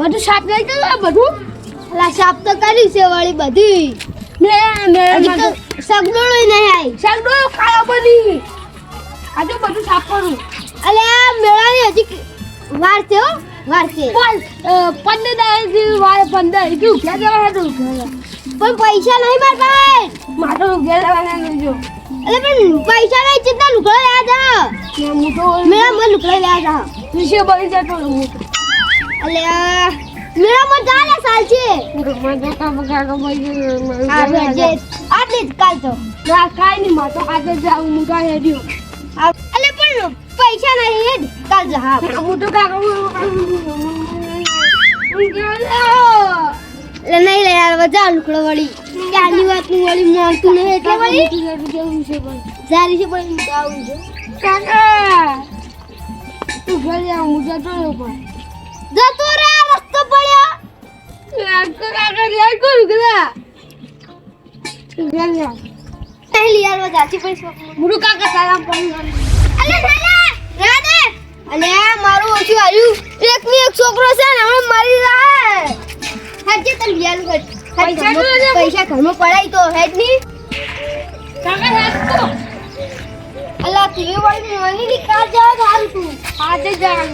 બધું સાફ નહીં કર્યું બધું. અલા સાફ તો કરી છે વળી બધી. સગડોળું નહીં આવી સાગડો ખાવા બની આજે બધું સાફ કરું. અલે આ મેળાની હજી વાર છે હો વાર છે. પણ પંદર દાડાથી વાર પંદર એટલું ઘેર જવા હતું. પણ પૈસા નહીં માર પાસે માટો ઘેર જવાના લેજો અલે પણ પૈસા નહીં ચિંતા લુકડા લેવા જા હું તો મેળા માં લુકડા લેવા જા વિશે બની જતો હું તો અલે આ મેળા માં જા લે સાલ છે મને કામ કાઢો આ ભેજે આટલી જ કાલ તો. ના કાઈ નહીં માતો જાઉં હું કાંઈ હેડ્યો. અલે પણ પૈસા નહીં હેડ કાલ જા હા. હું તો કા લે નહીં લે યાર વજા લુકડો વળી. ત્યાંની વાતનું વળી મોંઘું નહીં એટલે વળી. સારી છે પણ આવું છે. કાકા તું ઘરે આવું જતો રહ્યો પણ. જતો રે રસ્તો પડ્યો. કાકા યાર કરું કદા ઘરે પહેલી યારમાં જાતી પૈસા મુરુ કાકા તારા પણ અલે નાના રહેવા દે અલે મારું ઓછું આવ્યું એક ની એક છોકરો છે ને હમણાં મારી રહે હજે તલ લિયાનું કર પૈસા લે. ઘરમાં પડાય તો હેડની. કાકા હેડ તો. અલા ટીવી વાળી મોની ની કાર જાવ સારું તું. આજે અલા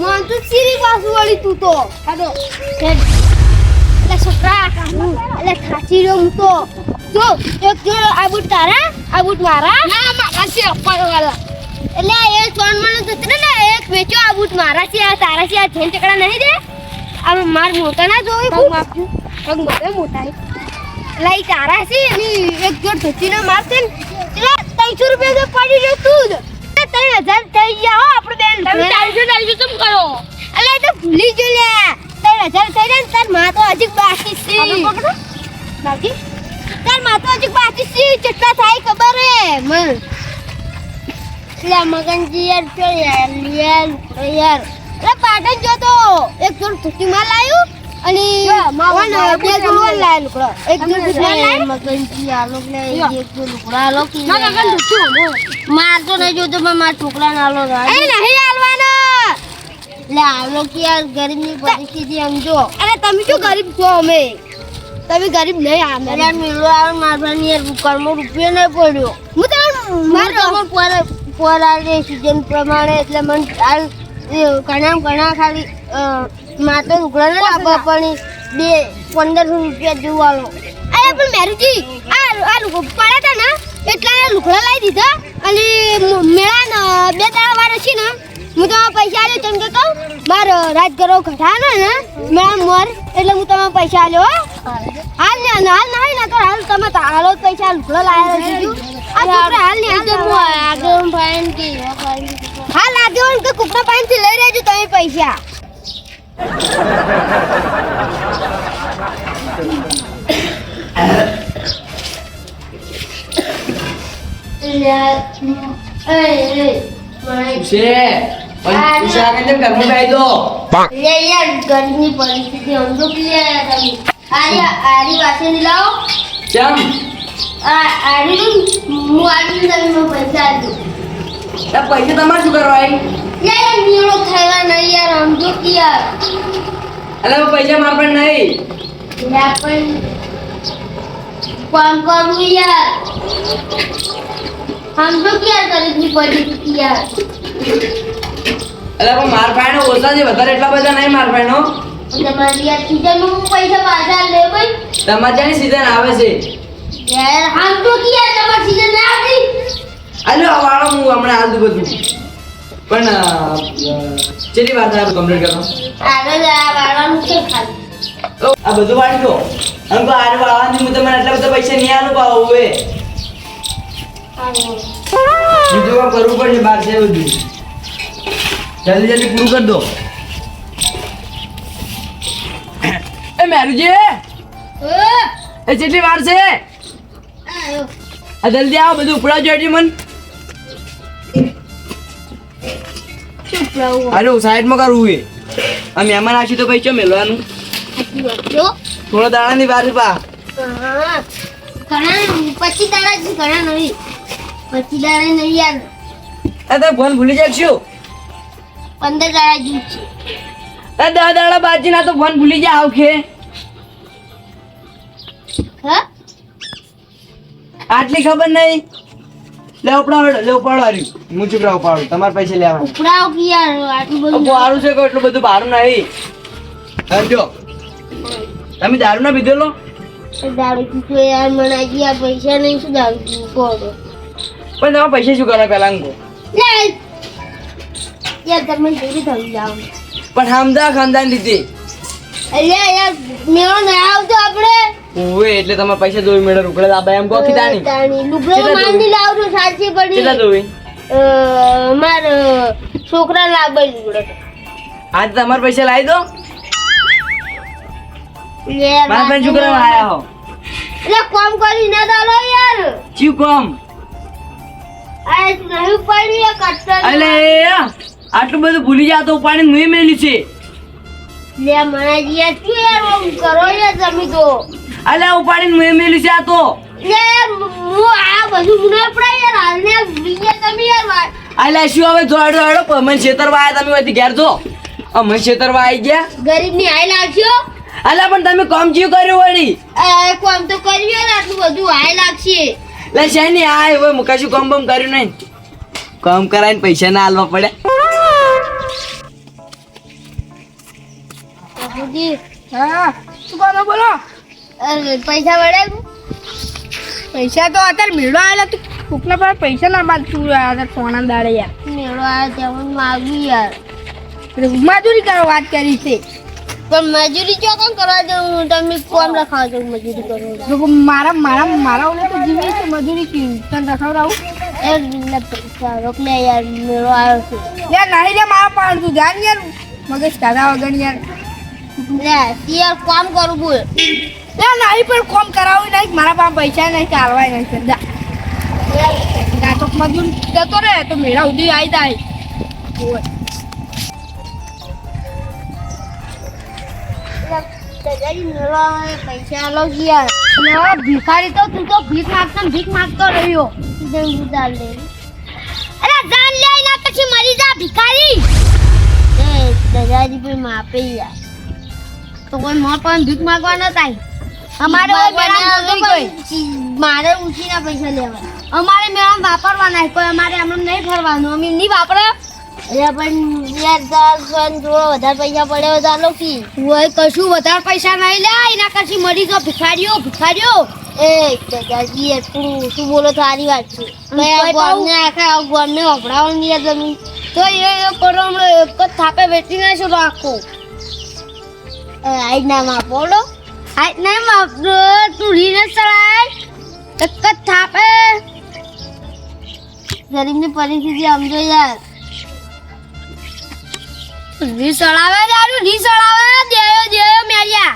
મન તો સીરી પાછું વળી તું તો. હેડ. અલા છોકરા એટલે ખાચી રહ્યો હું તો. જો એક જો આ બૂટ તારા આ બૂટ મારા? ના મારા છે અપાડો વાળા એટલે એક ત્રણ મણ જતું ને એક વેચો આ બૂટ મારા છે આ તારા છે આ છેન ચકડા નહીં દે. આ માર મોટા ના જોઈ પગ આપજો. પગ મોટે મોટા લઈ તારા છે એની એક જોડ ધોતીને મારશે ને એટલે ત્રણસો રૂપિયા તો પડી રહ્યો તું જ. એટલે ત્રણ હજાર થઈ ગયા હો આપણે બેન. તમે ચાલશો ચાલશો કેમ કરો? અલે તો ભૂલી જો લે. ત્રણ હજાર થઈ ગયા તારમાં તો હજી બાકી છે. બાકી? તારમાં તો હજી બાકી છે કેટલા થાય ખબર હે. મન. લે મગનજી યાર યાર યાર યાર. એટલે પાટણ જો તો. એક જોડ ધોતી માં લાયું. અને મારતો આલો ને આલો ના નહીં જોતો પણ મારા છોકરાને આલો એ રાજ નહીં આલવાનો. એટલે આલો કે યાર ગરીબની પરિસ્થિતિ સમજો અરે તમે શું ગરીબ છો અમે? તમે ગરીબ નહીં આમે. અરે મેળો આવે મારવાની યાર કર્મો રૂપિયો નહીં પડ્યો. હું તો મારો પર પર આવે પ્રમાણે એટલે મને હાલ ઘણા ઘણા ખાલી અ, માતો લુકડા ને આપવા પણ બે પંદરસો રૂપિયા જોવાનો અરે પણ મેરુજી આ આ લોકો પાડ્યા હતા ને એટલા લુગડા લાવી દીધા. અને મ- મેળા બે દાડા વાર છે ને હું તમારા પૈસા આલ્યો તેમ કે કહું રાજ રાજગરો ઘટાનો ને મેળા મોર એટલે હું તમારા પૈસા આલ્યો હો. હાલ ને હાલ ના હોય ને તો હાલ તમે તો હાલો પૈસા લુગડા લાવ્યા દીધું આ છોકરા હાલ ને હાલ હું આગળ ભાઈ હાલ આગ્યો ને કે કુકડા પાણીથી લઈ રહેજો તમે પૈસા. યાર પરિસ્થિતિ અમુક લે તમે. આરી આરી પાસે ની લાવો. કેમ? આ આરી હું આરી તમે પૈસા આપજો આ પૈસા તમારે શું કરવા યાર નીળો ખાવા નહીં યાર સમજો કે યાર. અલે પૈસા માર પણ નહીં. લે પણ કોણ કરવું યાર? સમજો કે યાર ગરીબની પરિસ્થિતિ યાર. પણ માર પાયનો ઓછા છે વધારે એટલા બધા નહીં માર પાયનો તમારી આ સીઝનનું પૈસા પાછા લે ભાઈ. તમારી સીઝન આવે છે. યાર સમજો કે યાર તમારી સીઝન ના આવતી. અલ્યો આ વાળો હું હમણાં હાલ બધું. પણ ચેલી વાત વાર થાય કમ્પ્લીટ કરો આગળ આ વાળવાનું છે ખાલી. આ બધું વાળી દો તો આરે વાળવાની હું તમને એટલા બધા પૈસા નહીં આલું પાવ હવે બીજું કામ કરવું પડશે બહાર છે બધું. જલ્દી જલ્દી પૂરું કરી દો. એ મેરુજી! એ કેટલી વાર છે? આ જલ્દી આવો બધું ઉપડાવજો જોઈએ મન. અરે સાઈડમાં કરવું એ. આ મહેમાન આવશે તો પૈસા ચો મેલવાનું થોડા દાડાની વાર છે પા. પછી દાણા જ ઘણા નહીં. પછી દાણા નહીં યાર આ તો ફોન ભૂલી જાશું પંદર દાડા જ છે. આ દસ દાડા બાજી ના તો ફોન ભૂલી જા આવખે. હા? આટલી ખબર નહીં? લે ઉપડાવ લે ઉપાડો હું ચૂપ રહું ઉપાડું તમારે પૈસા લેવા ઉપડાવ કે યાર આટલું બધું સારું છે કે એટલું બધું ભારું નહીં? સમજો? તમે દારૂ ના પીધેલો? દારૂ પીતો યાર મને હજી આ પૈસા નહીં શું દારૂ પીવું. પણ તમે પૈસા શું કરો પેલા અંગો? યાર તમે થઈ જાઓ પણ હમદા ખાનદાન દીધી. અલ્યા યાર મેળો ના ઓવે એટલે તમે પૈસા જોઈ મેળો રૂકડે લાબા એમ કો કીધાની તાણી. લુગડો માંડી લાવજો સાચી પડી કેટલા જોઈ? માર છોકરા લાબા લુગડો આજ તમાર પૈસા લાવી દો. લે મારા પણ છોકરા આયા હો? એટલે કોમ કરી ના દાલો યાર. ચી કોમ? આ નહીં પડી કટ્ટર અલે આટલું બધું ભૂલી જાતો તો ઉપાડી મેલ્યું મેલી છે. લે મને યાર શું યાર કરો યાર તમે તો. અલે ઉપાડીને મુએ મેલી છે આ તો. લે હું આ બધું મને પડાય યાર હાલને બીજે તમે યાર વાત શું હવે જોડો જોડો? મને છેતરવા આયા તમે વધી ઘેર જો. આ મને છેતરવા આવી ગયા. ગરીબની હાઈ લાગશો અલે પણ તમે કામ ચીવ કર્યું વળી? કોમ તો કર્યું યાર આટલું બધું હાઈ લાગશે લે શેની આ હવે કશું કામ બમ કર્યું નહીં. કામ કરાઈને પૈસા ના આલવા પડે. હા. શું બોલો? પૈસા વળે પૈસા તો અત્યારે મેળો આવેલા તું. કોકના પાસે પૈસા ના બાદ તું અત્યારે સોના દાડે યાર. મેળો આવ્યા ત્યાં માગું યાર. મજૂરી કરો વાત કરી છે. પણ મજૂરી ક્યાં કોણ કરવા દઉં તમે કોમ રખાવ છો મજૂરી કરો મારા મારા મારા ઓલે તો જીવે છે મજૂરી કી તને રખાવડાવું એ એટલે પૈસા. રોક લે યાર મેળો આવ્યો છે. યાર નાહી લે મારા પાડ તું. જાન યાર. મગજ કાઢા વગર યાર. લે યાર કામ કરું બોલ. યાર નહીં પણ કોમ કરાવું નહીં. મારા પાસે પૈસા નહીં, ચાલવાય નહીં. સમજા ગાચોક મજૂર જતો રે તો મેળા ઉધી આવી જાય. પૈસા આલો કે ભિખારી તો તું તો ભીખ માગતો ભીખ માગતો રહ્યો. સીધા અરે જાન લે ના પછી મરી જા, ભિખારી. એ દાદાજી ભાઈ માપે યાર. તો કોઈ મોર પણ ભીખ માગવા ન થાય. અમારે મારે ઉછીના પૈસા લેવા. અમારે મેળા વાપરવાના કોઈ અમારે એમ નહીં ફરવાનું અમે નહીં વાપરે. એટલે પણ યાર તાર થોડો વધારે પૈસા પડ્યો તો આલો કી હોય કશું વધારે પૈસા નહીં લે. એના કશી મળી ગયો ભિખારીઓ ભિખારીઓ. એ દાદાજી તું શું બોલો તારી વાત છે? ગોમને આખા ગોમને વપરાવાનું યાર તમે. તો એ કરો હમણાં એક જ થાપે વેચી નાખશો આખું. આઈ ના માપોડો હા નહીં વાપરો તું રીને ચડાય એક જ થાપે. ગરીબની પરિસ્થિતિ સમજો યાર. રી ચડાવે દારૂ રી ચડાવે દેયો દેયો મેરિયા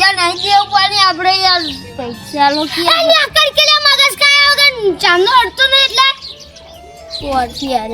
યાર નહીં દેવું પાણી આપણે યાર. પૈસા લો કે અરે અકલ કે લે મગજ કાયા વગર ચાંદો અડતો નહીં એટલે? કોરથી યાર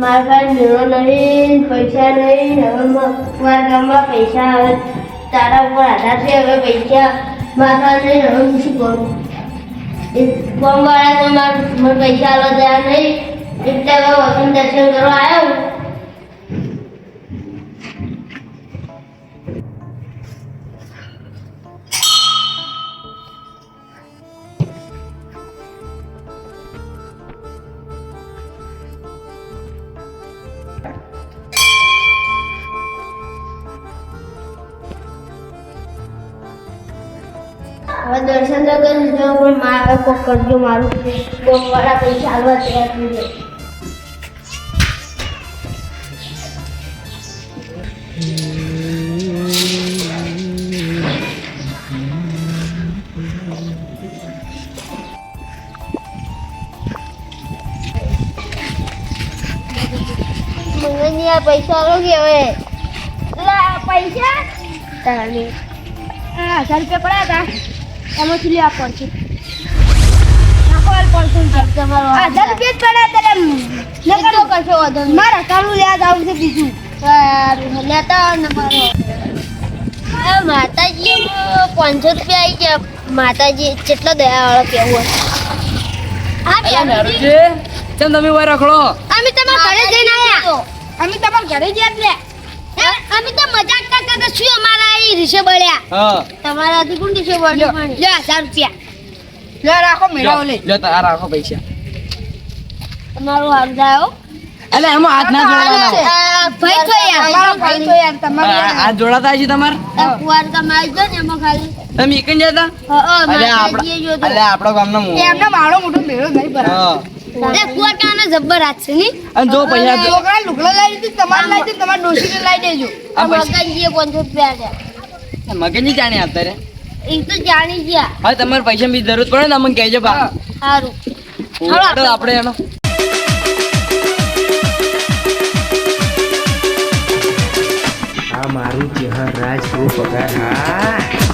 મારા મેળો નહીં પૈસા નહીં હવે મારા ગામમાં પૈસા આવે. તારા ઉપર આધાર છે, હવે પૈસા મારા નહીં હવે શું કરું? એ તો મારા પૈસા આવે ત્યાં નહીં. એટલે હવે વસંત દર્શન કરવા આવ્યો હવે દર્શન તો કરી દીધો પણ મારે કોક કરજો મારું. ગામવાળા પૈસા આવવા તૈયાર થઈ જાય મંગળની આ પૈસા આલો કે હવે? લા, પૈસા? તારે. આ હજાર રૂપિયા પડ્યા હતા. એમાંથી લેવા પડશે નાખો પડશે તમારો આ હજાર રૂપિયા જ પડ્યા હતા નકર કશો વધો? મારા કાલું લેવા જવું છે બીજું સારું લેતા ને મારો. માતાજી પાંચસો રૂપિયા આવી ગયા. માતાજી કેટલો દયાવાળો કેવું. હા મેરુજી ચમ તમે રખડો અમે તમારા ઘરે જઈને આયા. અમે તમારા ઘરે જ્યાં લે અમે તો મજાક કરતા હતા. શું અમારા એ રીસે બળ્યા? તમારા તમારાથી કોણ રીસે બળ્યો? લે હજાર રૂપિયા. લે રાખો મેળાવો લે લે. તો આ રાખો પૈસા. તમારું હાલ જાયો એટલે એમાં હાથ ના જોડવાના. ભાઈ તો યાર. તમારા ભાઈ તો યાર તમારો હાથ જોડાતા છે તમારે? કુવાર તમારે જો ને એમાં ખાલી. તમે એકન જતા? હ. અલે આપણો ગામનો એમનો માળો મારો મોટો મેળો નહીં કાના જબ્બર હાથ છે ની? અને જો પૈસા છોકરા લુગડો લઈ દીધું તમારે લઈ દીધું તમારે ડોશીને લઈ દેજો. આ પૈસા પાંચસો રૂપિયા આપ્યા. મગજની જાણે અત્યારે એ તો જાણી ગયા. હવે તમારે પૈસા બી જરૂર પડે ને અમને કહેજો બા. સારું આપણે આપણે એનો આ મારું ચહેર રાજ પગાર. હા.